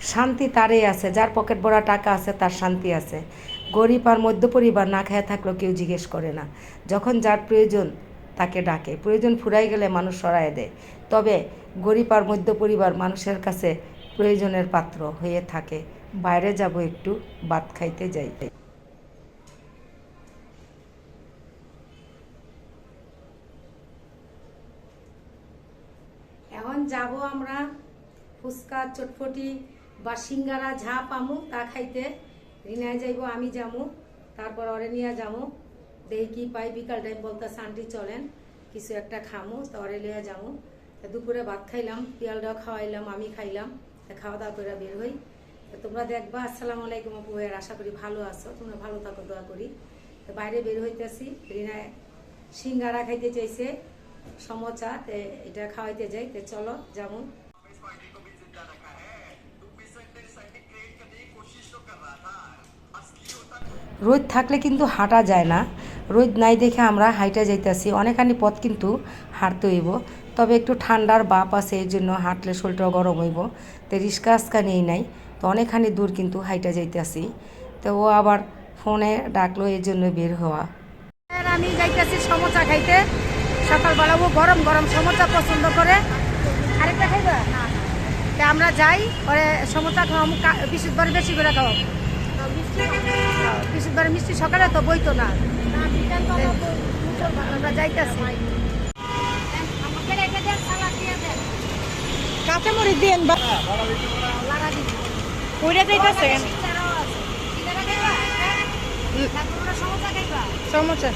শান্তি তারই আছে, যার পকেট ভরা টাকা আছে তার শান্তি আছে। গরিব আর মধ্য পরিবার না খেয়ে থাকলেও কেউ জিজ্ঞেস করে না। যখন যার প্রয়োজন তাকে ডাকে। প্রয়োজন ফুরাই গেলে মানুষ সরায় দেয়। তবে গরিব আর মধ্য পরিবার মানুষের কাছে প্রয়োজনের পাত্র হয়ে থাকে। বাইরে যাব একটু, ভাত খাইতে যাই। এখন যাব আমরা ফুচকা চটফটি বা সিঙ্গারা ঝা পামু তা খাইতে রিনায় যাইব, আমি যামু, তারপর অরে নিয়ে যামু। দেখি কি পাই, বিকাল টাইম বলতে আন্টি চলেন, কিছু একটা খামু, তো অরে লিয়ে যামু। দুপুরে ভাত খাইলাম পিয়ালটাও খাওয়াইলাম, আমি খাইলাম খাওয়া দাওয়া করে বের হই। তো তোমরা দেখবা, আসসালামু আলাইকুম আপু ভাইয়ের, আশা করি ভালো আছো, তোমরা ভালো থাকো, দোয়া করি। তো বাইরে বের হইতেছি, রিনায় সিঙ্গারা খাইতে চাইছে, সমচা এটা খাওয়াইতে যাই, তে চলো যেমন রোদ থাকলে কিন্তু হাঁটা যায় না। রোদ নাই দেখে আমরা হাইটা যাইতেছি। অনেকখানি পথ কিন্তু হাঁটতে হইব। তবে একটু ঠান্ডার বাপ আছে এই জন্য হাঁটলে শরীরটাও গরম হইব। তো রিস্কা আজকা নেই। নাই তো অনেকখানি দূর কিন্তু হাইটা যাইতেছি। তো ও আবার ফোনে ডাকলো এই জন্য বের হওয়া। আমি যাইতেছি সমোসা খাইতে। সকালবেলা ও গরম গরম সমোসা পছন্দ করে। আরেকটা খাইবা? আমরা যাই, পরে সমোসা খাওয়াম বিশুদ্ধ বেশি করে খাওয়াম বিশুদ্ধ বারে মিষ্টি সকালে তো বইতো না। আমরা যাইতেছি। কাঁচা মরিচ দিন বা কইরা যাইতাছেন সমস্যা।